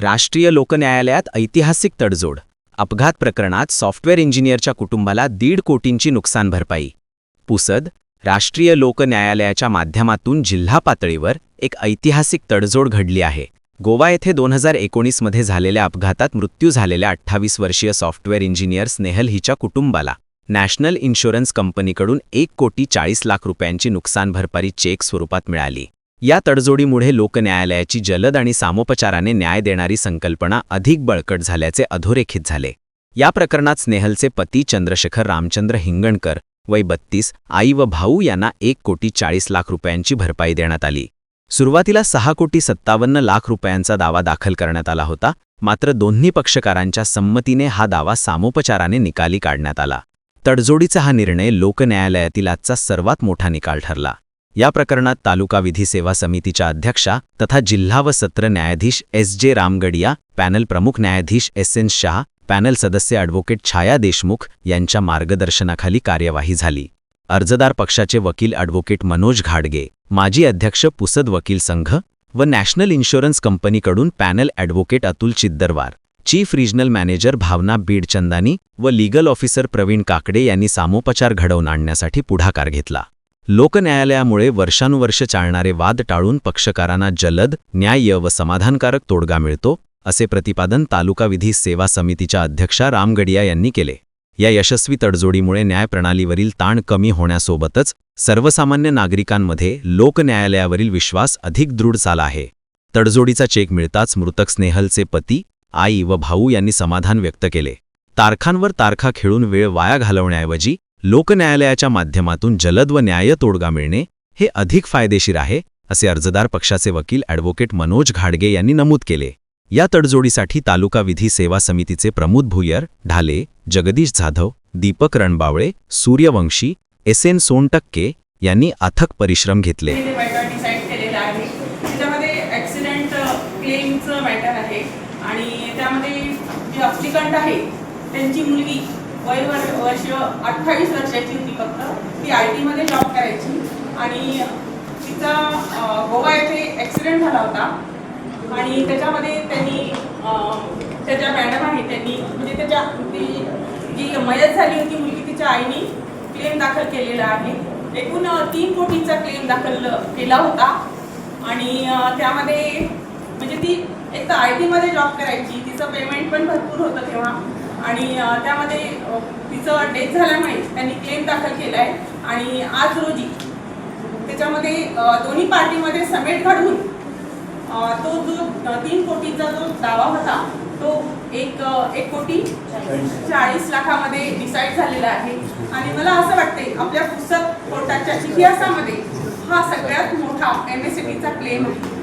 राष्ट्रीय लोकन्यायालयात ऐतिहासिक तडजोड. अपघात प्रकरणात सॉफ्टवेअर इंजिनियरच्या कुटुंबाला दीड कोटींची नुकसान भरपाई. पुसद राष्ट्रीय लोक न्यायालयाच्या माध्यमातून जिल्हा पातळीवर एक ऐतिहासिक तडजोड घडली आहे. गोवा येथे दोन हजार एकोणीसमध्ये झालेल्या अपघातात मृत्यू झालेल्या अठ्ठावीस वर्षीय सॉफ्टवेअर इंजिनियर स्नेहल हिच्या कुटुंबाला नॅशनल इन्शुरन्स कंपनीकडून एक कोटी चाळीस लाख रुपयांची नुकसान भरपाई चेक स्वरूपात मिळाली. या तडजोडीमुळे लोकन्यायालयाची जलद आणि सामोपचाराने न्याय देणारी संकल्पना अधिक बळकट झाल्याचे अधोरेखित झाले. या प्रकरणात स्नेहलचे पती चंद्रशेखर रामचंद्र हिंगणकर वय बत्तीस आई व भाऊ यांना एक कोटी चाळीस लाख रुपयांची भरपाई देण्यात आली. सुरुवातीला सहा कोटी सत्तावन्न लाख रुपयांचा दावा दाखल करण्यात आला होता मात्र दोन्ही पक्षकारांच्या संमतीने हा दावा सामोपचाराने निकाली काढण्यात आला. तडजोडीचा हा निर्णय लोकन्यायालयातील आजचा सर्वात मोठा निकाल ठरला. या प्रकरणात तालुका विधी सेवा समितीच्या अध्यक्षा तथा जिल्हा व सत्र न्यायाधीश एस जे रामगडिया पॅनल प्रमुख न्यायाधीश एस एन शाह पॅनल सदस्य ॲडव्होकेट छाया देशमुख यांच्या मार्गदर्शनाखाली कार्यवाही झाली. अर्जदार पक्षाचे वकील ॲडव्होकेट मनोज घाडगे माजी अध्यक्ष पुसद वकील संघ व नॅशनल इन्शुरन्स कंपनीकडून panel advocate Atul Chiddarwar chief regional manager Bhavana Bidchandani व लीगल ऑफिसर प्रवीण काकडे यांनी सामोपचार घडवून आणण्यासाठी पुढाकार घेतला. लोकन्यायालयामुळे वर्षानुवर्ष चालणारे वाद टाळून पक्षकारांना जलद न्याय्य व समाधानकारक तोडगा मिळतो असे प्रतिपादन तालुका विधी सेवा समितीच्या अध्यक्षा रामगडिया यांनी केले. या यशस्वी तडजोडीमुळे न्यायप्रणालीवरील ताण कमी होण्यासोबतच सर्वसामान्य नागरिकांमध्ये लोकन्यायालयावरील विश्वास अधिक दृढ झाला आहे. तडजोडीचा चेक मिळताच मृतक स्नेहलचे पती आई व भाऊ यांनी समाधान व्यक्त केले. तारखांवर तारखा खेळून वेळ वाया घालवण्याऐवजी लोकन्यायालयाच्या माध्यमातून जलद व न्याय तोडगा मिळणे हे अधिक फायदेशीर आहे असे अर्जदार पक्षाचे वकील ॲडव्होकेट मनोज घाडगे यांनी नमूद केले. या तडजोडीसाठी तालुका विधी सेवा समितीचे प्रमोद भुयर ढाले जगदीश जाधव दीपक रणबावळे सूर्यवंशी एस एन सोनटक्के यांनी अथक परिश्रम घेतले. आणि त्यामध्ये अप्लिकंट आहे त्यांची मुलगी वय वर- वर्ष अठ्ठावीस वर्षाची होती फक्त. ती आय टीमध्ये जॉब करायची. आणि तिचा गोवा येथे ॲक्सिडेंट झाला होता. आणि त्याच्यामध्ये त्यांनी त्याच्या मॅडम आहे त्यांनी म्हणजे त्याच्या ती जी मयत झाली होती मुलगी तिच्या आईने क्लेम दाखल केलेला आहे. एकूण तीन कोटीचा क्लेम दाखल केला होता. आणि त्यामध्ये म्हणजे ती एक तर आय टीमध्ये जॉब करायची. तिचं पेमेंट पण भरपूर होतं तेव्हा. आणि त्यामध्ये तिचं डेथ झाल्यामुळे त्यांनी क्लेम दाखल केला आहे आणि आज रोजी त्याच्यामध्ये दोन्ही पार्टीमध्ये समेट घडवून तो जो तीन कोटीचा जो दावा होता तो एक एक कोटी चाळीस लाखामध्ये डिसाईड झालेला आहे. आणि मला असं वाटते आपल्या पुस्तक कोर्टाच्या इतिहासामध्ये हा सगळ्यात मोठा एम एस टीचा क्लेम आहे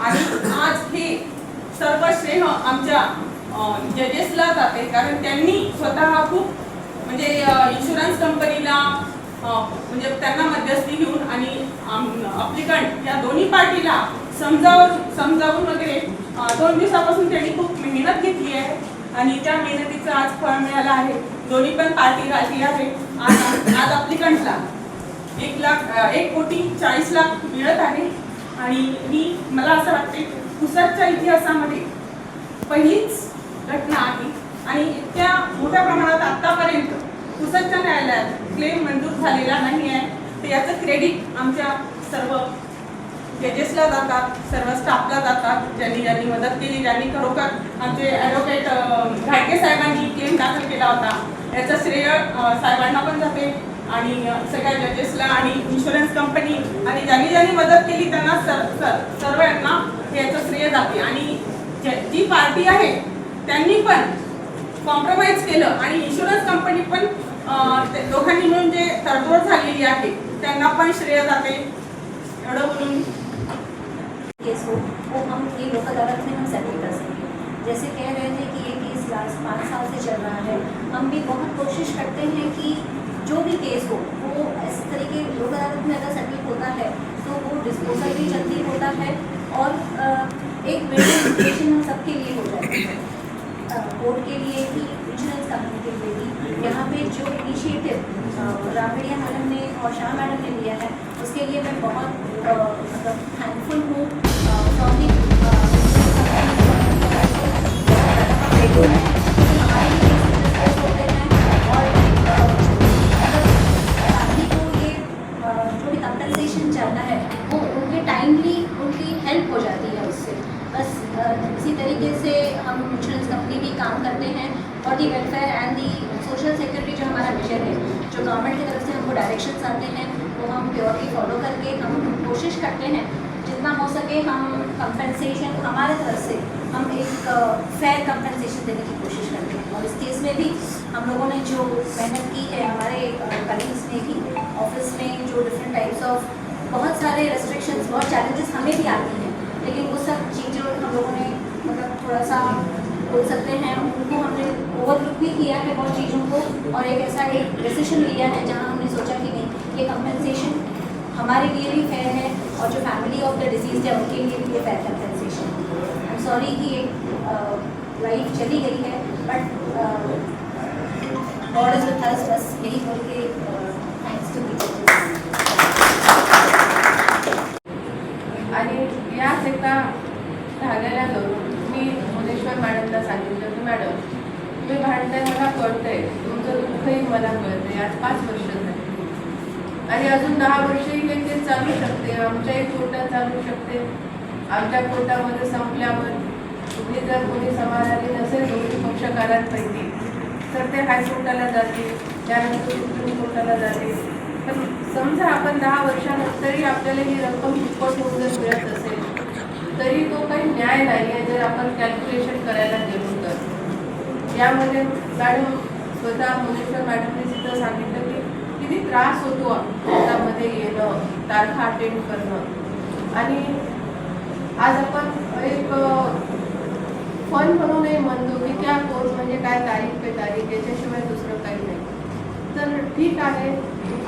आणि आज हे सर्व श्रेय आमच्या जजेसला जाते. कारण त्यांनी स्वतः खूप म्हणजे इन्शुरन्स कंपनीला म्हणजे त्यांना मध्यस्थी घेऊन आणि अप्लिकंट या दोन्ही पार्टीला समजावून समजावून वगैरे दोन दिवसापासून त्यांनी खूप मेहनत घेतली आहे. आणि त्या मेहनतीचं आज फळ मिळालं आहे. दोन्ही पण पार्टी राजी आहे. आज आज अप्लिकंटला एक लाख एक कोटी चाळीस लाख मिळत आहे. आणि मी मला असं वाटते पुसदच्या इतिहासामध्ये पहिलीच घटना आहे. आणि इतक्या मोठ्या प्रमाणात आतापर्यंत पुसदच्या न्यायालयात क्लेम मंजूर झालेला नाही आहे. तर याचं क्रेडिट आमच्या सर्व जजेसला जातात सर्व स्टाफला जातात. ज्यांनी ज्यांनी मदत केली ज्यांनी खरोखर आमचे ॲडव्होकेट घायके साहेबांनी क्लेम दाखल केला होता. याचं श्रेय साहेबांना पण जाते. आणि सगळ्या जजेसला आणि इन्शुरन्स कंपनी आणि ज्यांनी ज्यांनी मदत केली त्यांना सर सर सर्व यांना याचं श्रेय जाते. आणि जी पार्टी आहे त्यांनी पण कॉम्प्रोमाइज केलं आणि इन्शुरन्स कंपनी पण दोघांनी मिळून जे तडजोड झालेली आहे त्यांना पण श्रेय जाते. एवढं बोलून. केस हो. वो हम ये लोक अदालत में हम सेटल कर सकें जैसे कह रहे थे कि ये केस लास्ट पाँच साल से चल रहा है। हम भी बहुत कोशिश करते हैं कि जो भी केस हो वो इस तरीके लोक अदालत में अगर सेटल होता है तो वो डिस्पोजल भी जल्दी होता है और आ, एक बेटर हम सबके लिए हो जाती है। बोर्ड के लिए भी इंश्योरेंस कंपनी के लिए भी। यहाँ पे जो इनिशिएटिव राबड़िया मैडम ने और शाह मैडम ने लिया है, उसके लिए मैं बहुत मतलब थैंकफुल हूँ। कंपनसेशन हमारे तरफ़ से हम एक फेयर कंपनसेशन देने की कोशिश करते हैं। और इस केस में भी हम लोगों ने जो मेहनत की है हमारे कलीग्स ने भी ऑफ़िस में जो डिफरेंट टाइप्स ऑफ़ बहुत सारे रेस्ट्रिक्शंस बहुत चैलेंजेस हमें भी आती हैं, लेकिन वो सब चीज़ें हम लोगों ने मतलब थोड़ा सा बोल सकते हैं, उनको हमने ओवरलुक भी किया है बहुत चीज़ों को, और एक ऐसा एक डिसीज़न लिया है जहाँ हमने सोचा कि नहीं, ये कंपनसेशन हमारे लिए भी फेयर है और जो फैमिली ऑफ द डिजीज है उनके लिए भी ये fair compensation I am sorry कि एक लाइफ चली गई है but God is with us बस यही बोल के थैंक्स टू दी आणि याच एका धाग्याला धरून मी भुवनेश्वर मॅडमला सांगितलं की मॅडम तुम्ही भांडताय मला कळतंय. तुमचं दुःखही मला कळतंय. आज पाच वर्ष झाली. आणि अजून दहा वर्षही हे ते चालू शकते. आमच्याही कोर्टात चालू शकते. आमच्या कोर्टामध्ये संपल्यावर तुम्ही जर कोणी समाधानी नसेल दोन्ही पक्षकारांपैकी तर ते हायकोर्टाला जाते त्यानंतर सुप्रीम कोर्टाला जाते पण समजा आपण दहा वर्षानंतरही आपल्याला ही रक्कम दुप्पट होऊन जर मिळत असेल तरी तो काही न्याय नाही आहे जर आपण कॅल्क्युलेशन करायला गेलो तर. यामध्ये मॅडम स्वतः मुनेश्वर मॅडमने सुद्धा सांगितलं किती त्रास होतो कोर्टामध्ये येणं तारखा अटेंड करणं. आणि आज आपण एक फन म्हणूनही म्हणतो की त्या कोर्स म्हणजे काय तारीख पे तारीख याच्याशिवाय दुसरं काही नाही. तर ठीक आहे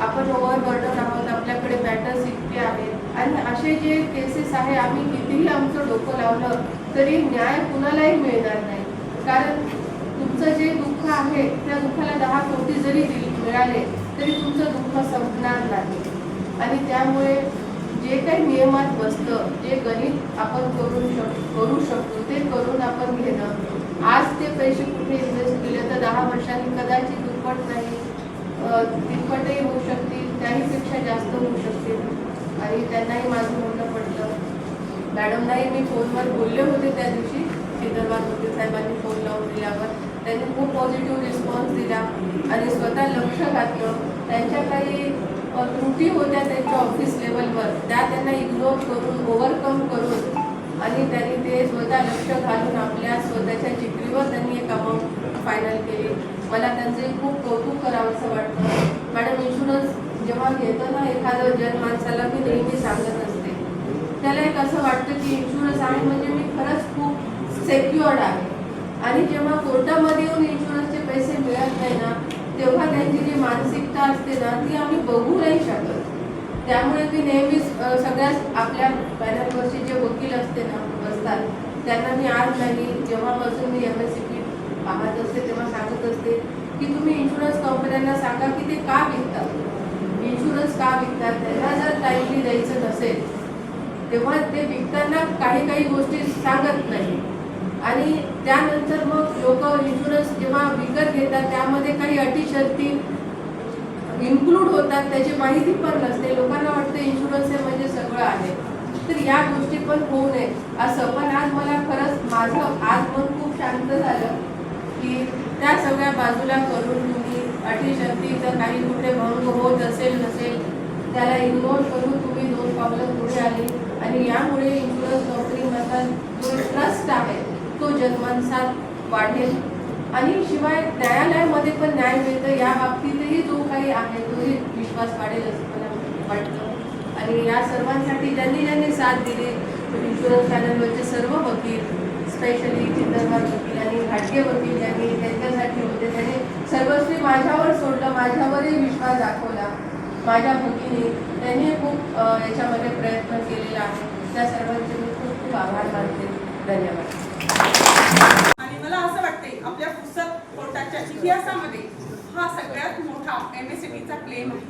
आपण ओव्हरबर्डन आहोत आपल्याकडे मॅटर्स इतके आहेत. आणि असे जे केसेस आहे आम्ही कितीही आमचं डोकं लावलं तरी न्याय कुणालाही मिळणार नाही. कारण तुमचं जे दुःख आहे त्या दुःखाला दहा कोटी जरी दिल- मिळाले तरी तुमचं दुःख संपणार नाही. आणि त्यामुळे जे काही नियमात बसतं जे गणित आपण करू शक करू शकतो ते करून आपण घेणं. आज ते पैसे कुठे इन्व्हेस्ट केले? तर दहा वर्षांनी कदाचित दुप्पट नाही. दुप्पटही तिप्पटही होऊ शकतील त्याहीपेक्षा जास्त होऊ शकतील. आणि त्यांनाही माझं मोठं पडलं मॅडमनाही मी फोनवर बोलले होते त्या दिवशी चित्रबाग वकील साहेबांनी फोन लावून दिल्यावर. त्यांनी खूप पॉझिटिव्ह रिस्पॉन्स दिला. आणि स्वतः लक्ष घातलं. त्यांच्या काही त्रुटी होत्या त्यांच्या ऑफिस लेवलवर त्या त्यांना इग्नोर करून ओव्हरकम करून आणि त्यांनी ते स्वतः लक्ष घालून आपल्या स्वतःच्या जिकरीवर त्यांनी एक अमाऊंट फायनल केली. मला त्यांचे खूप कौतुक करावंसं वाटतं. मॅडम इन्शुरन्स जेव्हा घेतो ना एखादं जन माणसाला मी नेहमी सांगत असते. त्याला एक असं वाटतं की इन्शुरन्स आहे म्हणजे मी खरंच खूप सेक्युअर्ड आहे. आणि जेव्हा कोर्टामध्ये येऊन इन्शुरन्सचे पैसे मिळत नाही ना तेव्हा त्यांची जी मानसिकता असते ना ती आम्ही बघू नाही शकत. त्यामुळे मी नेहमीच सगळ्याच आपल्या पॅनलवरचे जे वकील असते ना बसतात त्यांना मी आज नाही जेव्हापासून मी एम एस सी पी पाहत असते तेव्हा सांगत असते की तुम्ही इन्शुरन्स कंपन्यांना सांगा की ते का विकतात. इन्शुरन्स का विकतात? त्यांना जर टाईमली द्यायचं नसेल तेव्हा ते विकताना काही काही गोष्टी सांगत नाही. आणि त्यानंतर मग लोक इन्शुरन्स जेव्हा विकत घेतात त्यामध्ये काही अटी शर्ती इन्क्लूड होतात त्याची माहिती पण नसते. लोकांना वाटतं इन्शुरन्स हे म्हणजे सगळं आहे. तर या गोष्टी पण होऊ नये. असं. पण आज मला खरंच माझं आज मन खूप शांत झालं की त्या सगळ्या बाजूला करून तुम्ही अटी शर्तीचं काही कुठे भंग होत असेल नसेल त्याला इग्नोर करून तुम्ही दोन पावलं पुढे आली. आणि यामुळे इन्शुरन्स कंपनीमधला जो ट्रस्ट आहे तो जन्मांसात वाढेल. आणि शिवाय न्यायालयामध्ये पण न्याय मिळतं या बाबतीतही जो काही आहे तोही विश्वास वाढेल असं मला वाटतं. आणि या सर्वांसाठी ज्यांनी ज्यांनी साथ दिली इन्शुरन्स पॅनलवरचे सर्व वकील स्पेशली चिंतनवार वकील आणि घाटगे वकील ज्यांनी त्यांच्यासाठी होते त्यांनी सर्वस्वी माझ्यावर सोडलं माझ्यावरही विश्वास दाखवला. माझ्या भगिनी त्यांनी खूप याच्यामध्ये प्रयत्न केलेला आहे. त्या सर्वांचे मी खूप खूप आभार मानते. धन्यवाद. इतिहासामध्ये हा सगळ्यात मोठा एम एस सीचा क्लेम आहे.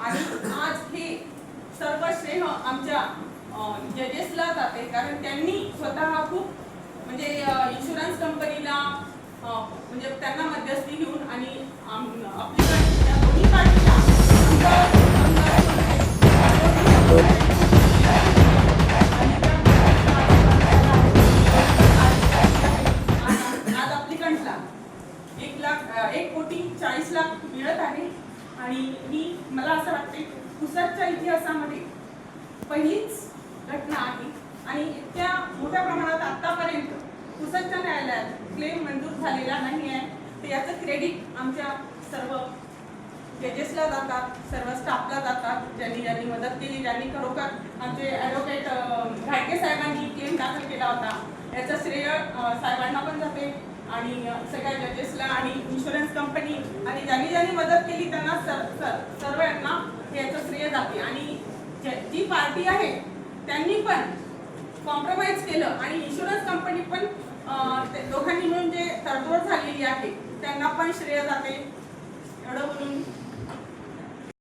आणि आज हे सर्व श्रेय आमच्या जजेसला जाते. कारण त्यांनी स्वतः खूप म्हणजे इन्शुरन्स कंपनीला म्हणजे त्यांना मध्यस्थी पहिलीच घटना आहे. आणि इतक्या मोठ्या प्रमाणात आतापर्यंत पुसदच्या न्यायालयात क्लेम मंजूर झालेला नाही आहे. तर याचं क्रेडिट आमच्या सर्व जजेसला जातात सर्व स्टाफला जातात ज्यांनी ज्यांनी मदत केली ज्यांनी खरोखर आमचे ॲडव्होकेट घाटके साहेबांनी क्लेम दाखल केला होता. याचं श्रेय साहेबांना पण जाते. आणि सगळ्या जजेसला आणि इन्शुरन्स कंपनी आणि ज्यांनी ज्यांनी मदत केली त्यांना सर सर सर्व यांना याचं श्रेय जाते. आणि जी पार्टी आहे त्यांनी पण कॉम्प्रोमाइज केलं आणि इन्शुरन्स कंपनी पण दोघांनी मिळून जे तडजोड झालेली आहे त्यांना पण श्रेय जाते. एवढं बोलून.